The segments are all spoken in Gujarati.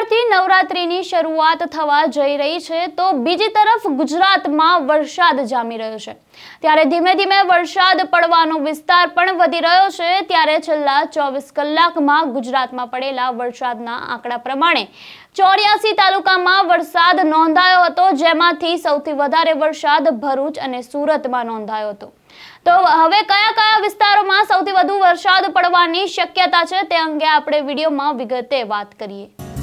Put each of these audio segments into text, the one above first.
મંગળવારથી નવરાત્રીની શરૂઆત થવા જઈ રહી છે, તો બીજી તરફ ગુજરાતમાં વરસાદ જામી રહ્યો છે. ત્યારે ધીમે ધીમે વરસાદ પડવાનો વિસ્તાર પણ વધી રહ્યો છે, ત્યારે છેલ્લા ચોવીસ કલાકમાં ગુજરાતમાં પડેલા વરસાદના આંકડા પ્રમાણે ચોર્યાસી તાલુકામાં વરસાદ નોંધાયો હતો, જેમાંથી સૌથી વધારે વરસાદ ભરૂચ અને સુરતમાં નોંધાયો હતો. તો હવે કયા કયા વિસ્તારોમાં સૌથી વધુ વરસાદ પડવાની શક્યતા છે, તે અંગે આપણે વિડીયોમાં વિગતે વાત કરીએ.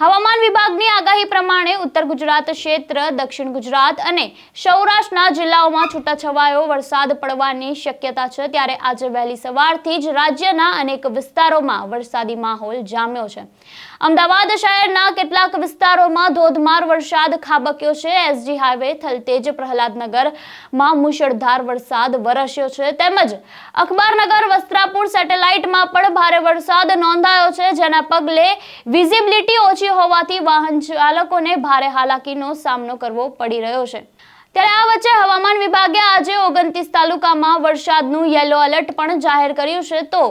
હવામાન વિભાગની આગાહી પ્રમાણે ઉત્તર ગુજરાત ક્ષેત્ર, દક્ષિણ ગુજરાત અને સૌરાષ્ટ્રના જિલ્લાઓમાં છૂટાછવાયો વરસાદ પડવાની શક્યતા છે. ત્યારે આજે વહેલી સવારથી જ રાજ્યના અનેક વિસ્તારોમાં વરસાદી માહોલ જામ્યો છે. અમદાવાદ શહેરના કેટલાક વિસ્તારોમાં ધોધમાર વરસાદ ખાબક્યો છે. એસજી હાઈવે થલતેજ પ્રહલાદનગરમાં મુશળધાર વરસાદ વરસ્યો છે. તેમજ અખબારનગર વસ્ત્રાપુર સેટેલાઇટમાં પણ ભારે વરસાદ નોંધાયો છે. જેના પગલે વિઝિબિલિટી ઓછી હોવાથી વાહન ચાલકોને ભારે હાલાકીનો સામનો કરવો પડી રહ્યો છે. ત્યારે આ વચ્ચે હવામાન વિભાગે આજે ઓગણત્રીસ તાલુકામાં વરસાદનું યલો એલર્ટ પણ જાહેર કર્યું છે. તો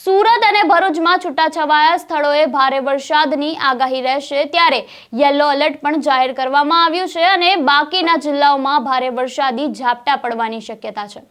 સુરત અને ભરૂચમાં છૂટાછવાયા સ્થળોએ ભારે વરસાદની આગાહી રહેશે ત્યારે યલો એલર્ટ પણ જાહેર કરવામાં આવ્યું છે અને બાકીના જિલ્લાઓમાં ભારે વરસાદી ઝાપટા પડવાની શક્યતા છે.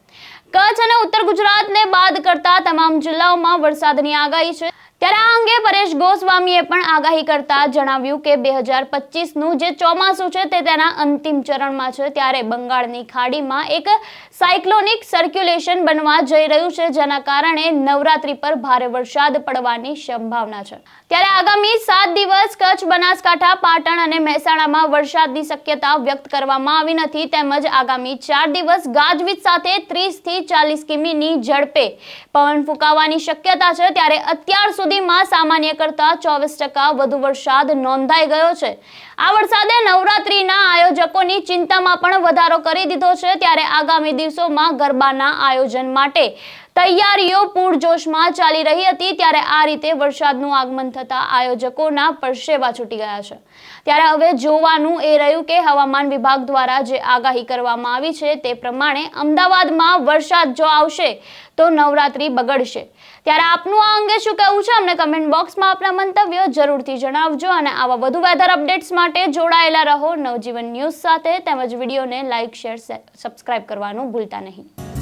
કચ્છ અને ઉત્તર ગુજરાતને બાદ કરતા તમામ જિલ્લાઓમાં વરસાદની આગાહી છે. ત્યારે આ અંગે પરેશ ગોસ્વામીએ પણ આગાહી કરતા જણાવ્યું કે બે હજાર પચીસનું જે ચોમાસું છે તે તેના અંતિમ ચરણમાં છે. ત્યારે બંગાળની ખાડીમાં એક સાયક્લોનિક સર્ક્યુલેશન બનવા જઈ રહ્યું છે, જેના કારણે નવરાત્રી પર ભારે વરસાદ પડવાની સંભાવના છે. ત્યારે આગામી સાત દિવસ કચ્છ, બનાસકાંઠા, પાટણ અને મહેસાણામાં વરસાદની શક્યતા વ્યક્ત કરવામાં આવી નથી. તેમજ આગામી ચાર દિવસ ગાજવીજ સાથે ત્રીસથી ચાલીસ કિમીની ઝડપે પવન ફૂંકાવાની શક્યતા છે. ત્યારે અત્યાર સુધીમાં સામાન્ય કરતા ચોવીસ ટકા વધુ વરસાદ નોંધાઈ ગયો છે. આ વરસાદે નવરાત્રીના આયોજકોની ચિંતામાં પણ વધારો કરી દીધો છે. ત્યારે આગામી દિવસોમાં ગરબાના આયોજન માટે તૈયારીઓ પૂરજોશમાં ચાલી રહી હતી ત્યારે આ રીતે વરસાદનું આગમન થતાં આયોજકોના પરસેવા છૂટી ગયા છે. ત્યારે હવે જોવાનું એ રહ્યું કે હવામાન વિભાગ દ્વારા જે આગાહી કરવામાં આવી છે તે પ્રમાણે અમદાવાદમાં વરસાદ જો આવશે તો નવરાત્રી બગડશે. ત્યારે આપનું આ અંગે શું કહેવું છે? અમને કમેન્ટ બોક્સમાં આપના મંતવ્યો જરૂરથી જણાવજો અને આવા વધુ વેધર અપડેટ્સ માટે જોડાયેલા રહો નવજીવન ન્યૂઝ સાથે. તેમજ વિડીયોને લાઇક શેર સબસ્ક્રાઇબ કરવાનું ભૂલતા નહીં.